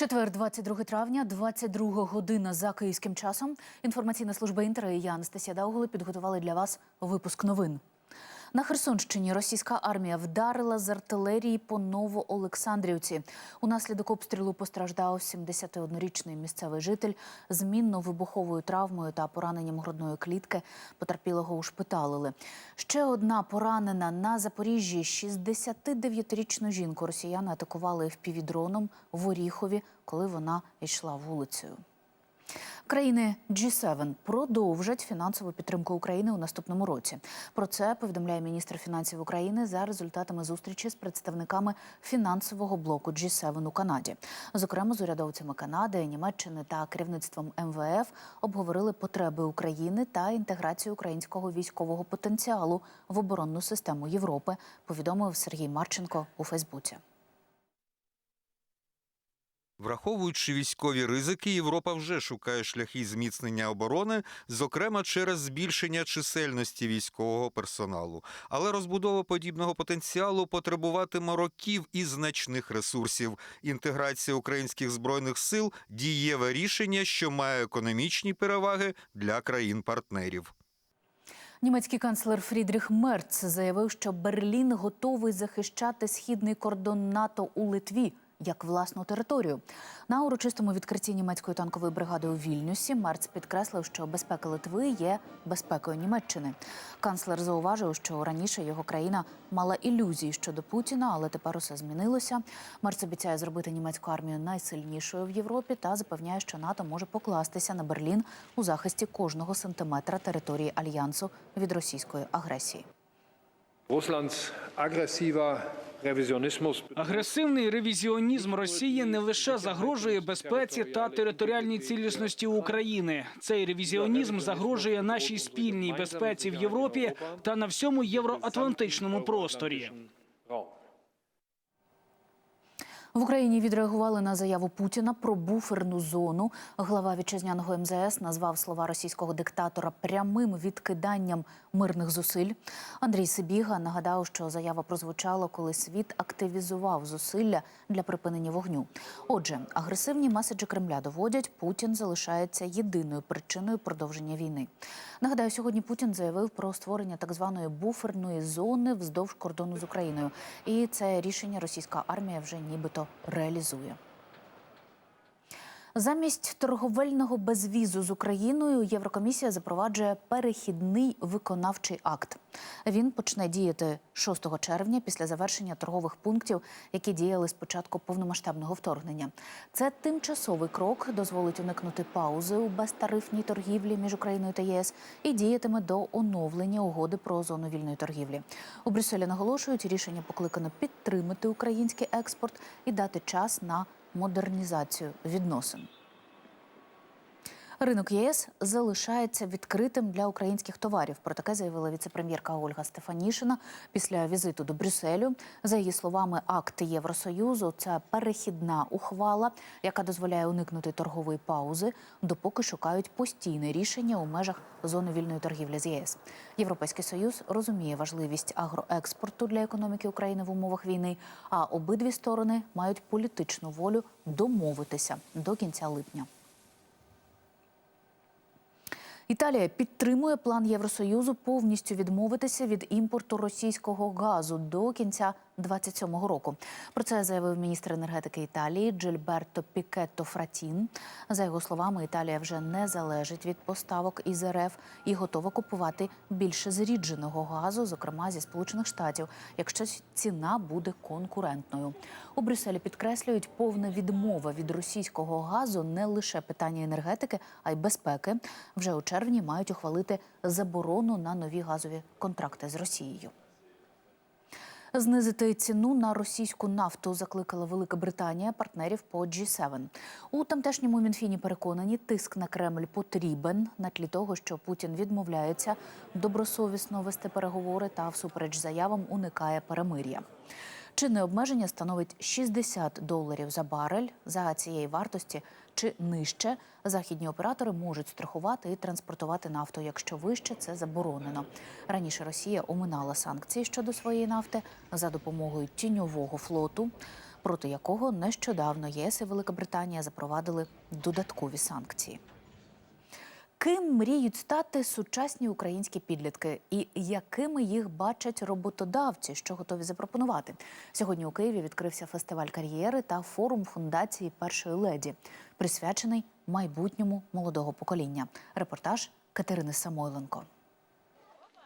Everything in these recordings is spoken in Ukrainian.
Четвер, 22 травня, 22 година за київським часом. Інформаційна служба Інтера і я, Анастасія Дауголи, підготували для вас випуск новин. На Херсонщині російська армія вдарила з артилерії по Новоолександрівці. Унаслідок обстрілу постраждав 71-річний місцевий житель з мінно-вибуховою травмою та пораненням грудної клітки. Потерпілого ушпиталили. Ще одна поранена на Запоріжжі. 69-річну жінку росіяни атакували впівдроном в Оріхові, коли вона йшла вулицею. Країни G7 продовжать фінансову підтримку України у наступному році. Про це повідомляє міністр фінансів України за результатами зустрічі з представниками фінансового блоку G7 у Канаді. Зокрема, з урядовцями Канади, Німеччини та керівництвом МВФ обговорили потреби України та інтеграцію українського військового потенціалу в оборонну систему Європи. Повідомив Сергій Марченко у Фейсбуці. Враховуючи військові ризики, Європа вже шукає шляхи зміцнення оборони, зокрема через збільшення чисельності військового персоналу. Але розбудова подібного потенціалу потребуватиме років і значних ресурсів. Інтеграція українських збройних сил дієве рішення, що має економічні переваги для країн-партнерів. Німецький канцлер Фрідріх Мерц заявив, що Берлін готовий захищати східний кордон НАТО у Литві як власну територію. На урочистому відкритті німецької танкової бригади у Вільнюсі Мерц підкреслив, що безпека Литви є безпекою Німеччини. Канцлер зауважив, що раніше його країна мала ілюзії щодо Путіна, але тепер усе змінилося. Мерц обіцяє зробити німецьку армію найсильнішою в Європі та запевняє, що НАТО може покластися на Берлін у захисті кожного сантиметра території альянсу від російської агресії. Russlands aggressiver Агресивний ревізіонізм Росії не лише загрожує безпеці та територіальній цілісності України. Цей ревізіонізм загрожує нашій спільній безпеці в Європі та на всьому євроатлантичному просторі. В Україні відреагували на заяву Путіна про буферну зону. Глава вітчизняного МЗС назвав слова російського диктатора прямим відкиданням мирних зусиль. Андрій Сибіга нагадав, що заява прозвучала, коли світ активізував зусилля для припинення вогню. Отже, агресивні меседжі Кремля доводять, Путін залишається єдиною причиною продовження війни. Нагадаю, сьогодні Путін заявив про створення так званої буферної зони вздовж кордону з Україною, і це рішення російська армія вже нібито реалізує. Замість торговельного безвізу з Україною Єврокомісія запроваджує перехідний виконавчий акт. Він почне діяти 6 червня після завершення торгових пунктів, які діяли з початку повномасштабного вторгнення. Це тимчасовий крок дозволить уникнути паузи у безтарифній торгівлі між Україною та ЄС і діятиме до оновлення угоди про зону вільної торгівлі. У Брюсселі наголошують, рішення покликано підтримати український експорт і дати час на модернізацію відносин. Ринок ЄС залишається відкритим для українських товарів. Про таке заявила віцепрем'єрка Ольга Стефанішина після візиту до Брюсселю. За її словами, акт Євросоюзу це перехідна ухвала, яка дозволяє уникнути торгової паузи, допоки шукають постійне рішення у межах зони вільної торгівлі з ЄС. Європейський союз розуміє важливість агроекспорту для економіки України в умовах війни. А обидві сторони мають політичну волю домовитися до кінця липня. Італія підтримує план Євросоюзу повністю відмовитися від імпорту російського газу до кінця 2027 року. Про це заявив міністр енергетики Італії Джильберто Пікетто Фратін. За його словами, Італія вже не залежить від поставок із РФ і готова купувати більше зрідженого газу, зокрема зі Сполучених Штатів, якщо ціна буде конкурентною. У Брюсселі підкреслюють, повна відмова від російського газу не лише питання енергетики, а й безпеки. Вже у червні мають ухвалити заборону на нові газові контракти з Росією. Знизити ціну на російську нафту закликала Велика Британія партнерів по G7. У тамтешньому мінфіні переконані, тиск на Кремль потрібен на тлі того, що Путін відмовляється добросовісно вести переговори та всупереч заявам уникає перемир'я. Чинне обмеження становить 60 доларів за барель. За цієї вартості чи нижче західні оператори можуть страхувати і транспортувати нафту. Якщо вище, це заборонено. Раніше Росія оминала санкції щодо своєї нафти за допомогою тіньового флоту. проти якого нещодавно ЄС і Велика Британія запровадили додаткові санкції. Ким мріють стати сучасні українські підлітки, і якими їх бачать роботодавці, що готові запропонувати? Сьогодні у Києві відкрився фестиваль кар'єри та форум фундації першої леді, присвячений майбутньому молодого покоління. Репортаж Катерини Самойленко.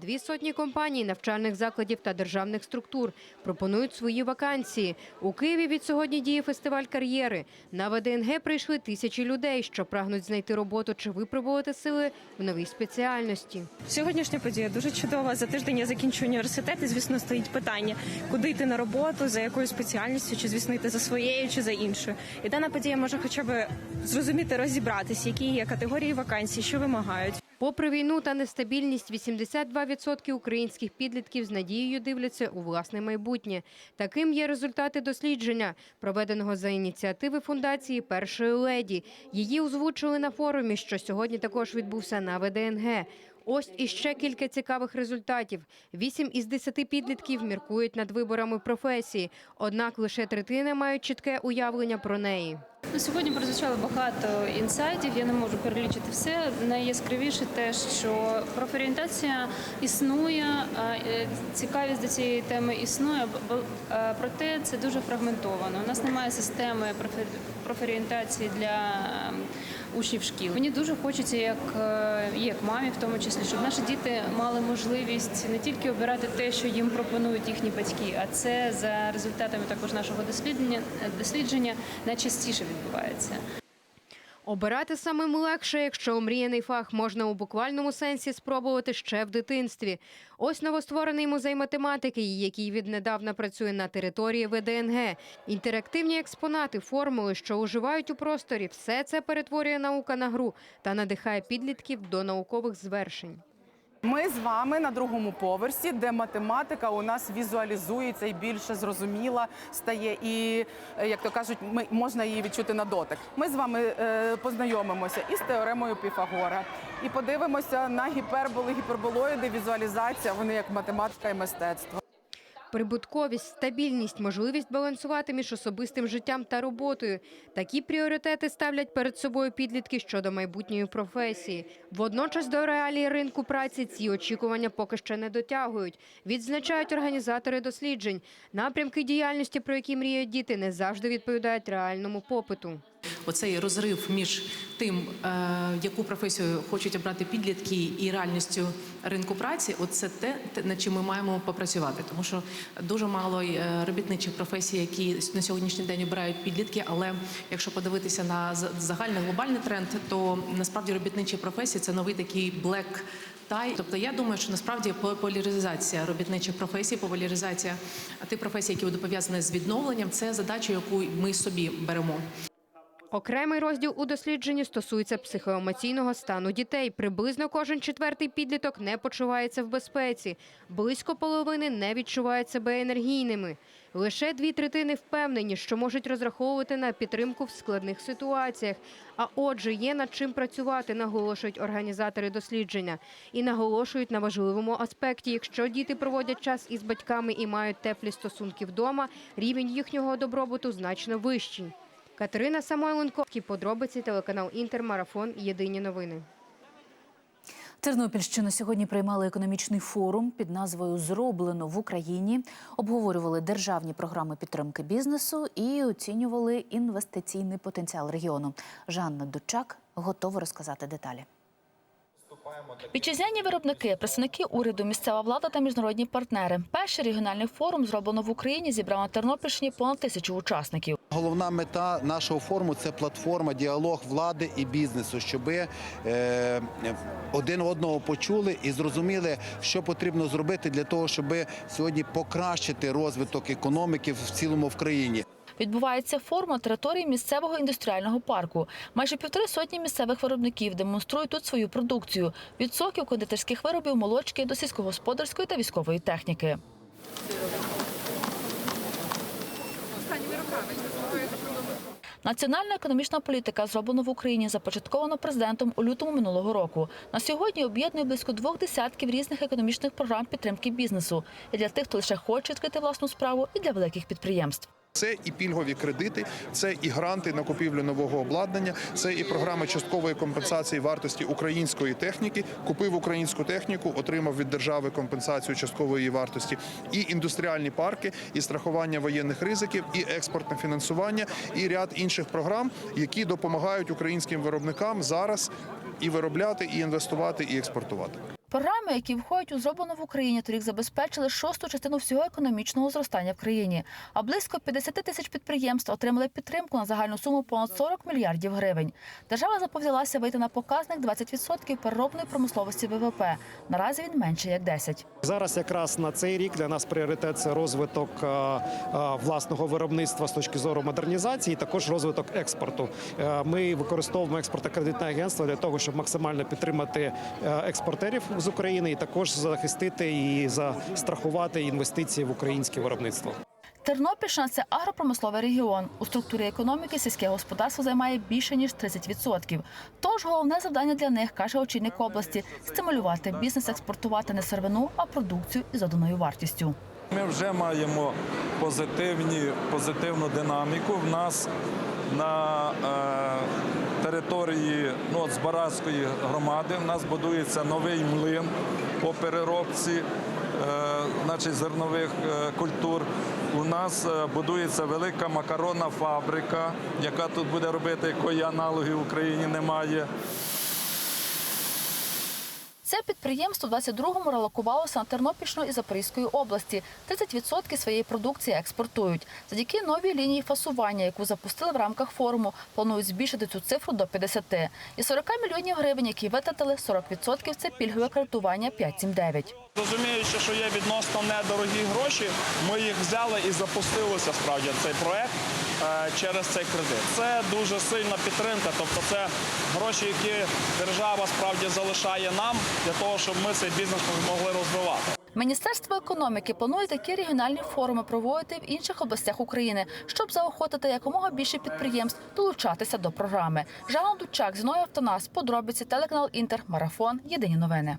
Дві сотні компаній, навчальних закладів та державних структур пропонують свої вакансії. У Києві від сьогодні діє фестиваль кар'єри. На ВДНГ прийшли тисячі людей, що прагнуть знайти роботу чи випробувати сили в новій спеціальності. Сьогоднішня подія дуже чудова. За тиждень я закінчу університет. І звісно, стоїть питання, куди йти на роботу, за якою спеціальністю, чи звісно йти за своєю, чи за іншою. І дана подія може хоча б зрозуміти, розібратися, які є категорії вакансій, що вимагають. Попри війну та нестабільність, 82% українських підлітків з надією дивляться у власне майбутнє. Таким є результати дослідження, проведеного за ініціативи фундації першої леді. Її озвучили на форумі, що сьогодні також відбувся на ВДНГ. Ось іще кілька цікавих результатів. Вісім із десяти підлітків міркують над виборами професії, однак лише третина мають чітке уявлення про неї. Ну, Сьогодні прозвучало багато інсайтів. Я не можу перелічити все. Найяскравіше те, що профорієнтація існує, е, цікавість до цієї теми існує, проте це дуже фрагментовано. У нас немає системи профорієнтації для ем, учнів шкіл. Мені дуже хочеться, як, е, як мамі, в тому числі, щоб наші діти мали можливість не тільки обирати те, що їм пропонують їхні батьки, а це за результатами також нашого дослідження дослідження найчастіше відбувається. Обирати самим легше, якщо омріяний фах можна у буквальному сенсі спробувати ще в дитинстві. Ось новостворений музей математики, який віднедавна працює на території ВДНГ. Інтерактивні експонати, формули, що уживають у просторі, все це перетворює наука на гру та надихає підлітків до наукових звершень. Ми з вами на другому поверсі, де математика у нас візуалізується і більше зрозуміла стає, і е, як то кажуть, ми можна її відчути на дотик. Ми з вами е, познайомимося із теоремою Піфагора і подивимося на гіперболи, гіперболоїди, візуалізація. Вони як математика і мистецтво. Прибутковість, стабільність, можливість балансувати між особистим життям та роботою. Такі пріоритети ставлять перед собою підлітки щодо майбутньої професії. Водночас до реалії ринку праці ці очікування поки ще не дотягують. Відзначають організатори досліджень. Напрямки діяльності, про які мріють діти, не завжди відповідають реальному попиту. Оцей розрив між тим, е, яку професію хочуть обрати підлітки, і реальністю ринку праці, от це те, над чим ми маємо попрацювати. Тому що дуже мало е, робітничих професій, які на сьогоднішній день обирають підлітки. Але якщо подивитися на за- загальний глобальний тренд, то насправді робітничі професії це новий такий black tie. Тобто я думаю, що насправді по- поляризація робітничих професій, популяризація тих професій, які будуть пов'язані з відновленням, це задача, яку ми собі беремо. Окремий розділ у дослідженні стосується психоемоційного стану дітей. Приблизно кожен четвертий підліток не почувається в безпеці. Близько половини не відчувають себе енергійними. Лише дві третини впевнені, що можуть розраховувати на підтримку в складних ситуаціях. А отже, є над чим працювати, наголошують організатори дослідження. І наголошують на важливому аспекті: якщо діти проводять час із батьками і мають теплі стосунки вдома, рівень їхнього добробуту значно вищий. Катерина Самойленко, подробиці телеканал Інтер, марафон. Єдині новини. Тернопільщину сьогодні приймали економічний форум під назвою Зроблено в Україні. Обговорювали державні програми підтримки бізнесу і оцінювали інвестиційний потенціал регіону. Жанна Дучак готова розказати деталі. Вітчизняні виробники, представники уряду, місцева влада та міжнародні партнери. Перший регіональний форум зроблено в Україні. Зібрав на Тернопільщині понад тисячу учасників. Головна мета нашого форуму це платформа, діалог влади і бізнесу, щоб е, один одного почули і зрозуміли, що потрібно зробити для того, щоб сьогодні покращити розвиток економіки в цілому в країні. Відбувається форум території місцевого індустріального парку. Майже півтори сотні місцевих виробників демонструють тут свою продукцію від соків, кондитерських виробів, молочки до сільськогосподарської та військової техніки. Національна економічна політика зроблена в Україні, започаткована президентом у лютому минулого року. На сьогодні об'єднує близько двох десятків різних економічних програм підтримки бізнесу і для тих, хто лише хоче відкрити власну справу, і для великих підприємств. Це і пільгові кредити, це і гранти на купівлю нового обладнання, це і програми часткової компенсації вартості української техніки. Купив українську техніку, отримав від держави компенсацію часткової вартості, і індустріальні парки, і страхування воєнних ризиків, і експортне фінансування, і ряд інших програм, які допомагають українським виробникам зараз і виробляти, і інвестувати, і експортувати. Програми, які входять у зроблено в Україні, торік забезпечили шосту частину всього економічного зростання в країні. А близько 50 тисяч підприємств отримали підтримку на загальну суму понад 40 мільярдів гривень. Держава заповзялася вийти на показник 20% переробної промисловості ВВП. Наразі він менше як 10. Зараз якраз на цей рік для нас пріоритет це розвиток е, е, власного виробництва з точки зору модернізації, і також розвиток експорту. Е, Ми використовуємо експортно-кредитне агентство для того, щоб максимально підтримати експортерів з України і також захистити і застрахувати інвестиції в українське виробництво. Тернопільщина це агропромисловий регіон. У структурі економіки сільське господарство займає більше ніж 30%. Тож головне завдання для них, каже очільник області, стимулювати бізнес експортувати не сировину, а продукцію із доданою вартістю. Ми вже маємо позитивні, позитивну динаміку. В нас на е, території ну, от Збаразької громади у нас будується новий млин по переробці е, значить, зернових е, культур. У нас е, будується велика макаронна фабрика, яка тут буде робити, якої аналогів в Україні немає. Підприємство в 22-му релокувалося на Тернопільщину і Запорізької області. 30% своєї продукції експортують. Завдяки новій лінії фасування, яку запустили в рамках форуму, планують збільшити цю цифру до 50. І 40 мільйонів гривень, які витратили, 40% – це пільгове кредитування 579. Розуміючи, що є відносно недорогі гроші, ми їх взяли і запустилися справді цей проект через цей кредит. Це дуже сильна підтримка. Тобто, це гроші, які держава справді залишає нам для того, щоб ми цей бізнес могли розвивати. Міністерство економіки планує такі регіональні форуми проводити в інших областях України, щоб заохотити якомога більше підприємств долучатися до програми. Жанна Дучак, Зіною Автонас, подробиці, телеканал Інтер, Марафон. Єдині новини.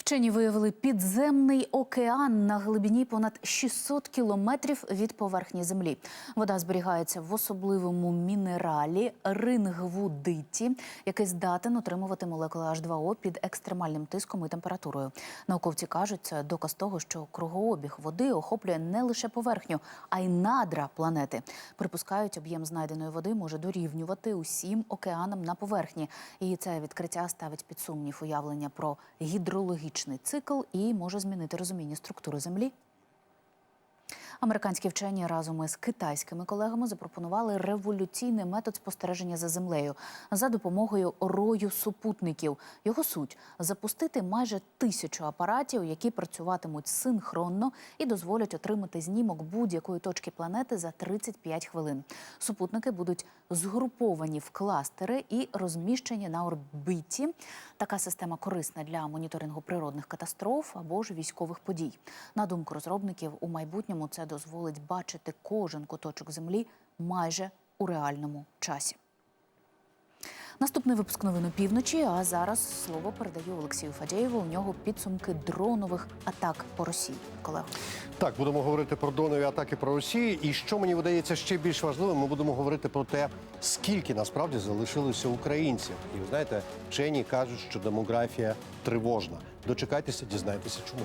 Вчені виявили підземний океан на глибині понад 600 кілометрів від поверхні землі. Вода зберігається в особливому мінералі рингвудиті, який здатен отримувати молекули H2O під екстремальним тиском і температурою. Науковці кажуть, це доказ того, що кругообіг води охоплює не лише поверхню, а й надра планети. Припускають, об'єм знайденої води може дорівнювати усім океанам на поверхні. І це відкриття ставить під сумнів уявлення про гідрологічний цикл і може змінити розуміння структури землі. Американські вчені разом із китайськими колегами запропонували революційний метод спостереження за землею за допомогою рою супутників. Його суть запустити майже тисячу апаратів, які працюватимуть синхронно і дозволять отримати знімок будь-якої точки планети за 35 хвилин. Супутники будуть згруповані в кластери і розміщені на орбіті. Така система корисна для моніторингу природних катастроф або ж військових подій. На думку розробників, у майбутньому це дозволить бачити кожен куточок землі майже у реальному часі. Наступний випуск новин опівночі. А зараз слово передаю Олексію Фадєєву. У нього підсумки дронових атак по Росії. Колего. Так, будемо говорити про дронові атаки про Росію. І що мені видається ще більш важливим, ми будемо говорити про те, скільки насправді залишилося українців. І ви знаєте, вчені кажуть, що демографія тривожна. Дочекайтеся, дізнайтеся, чому.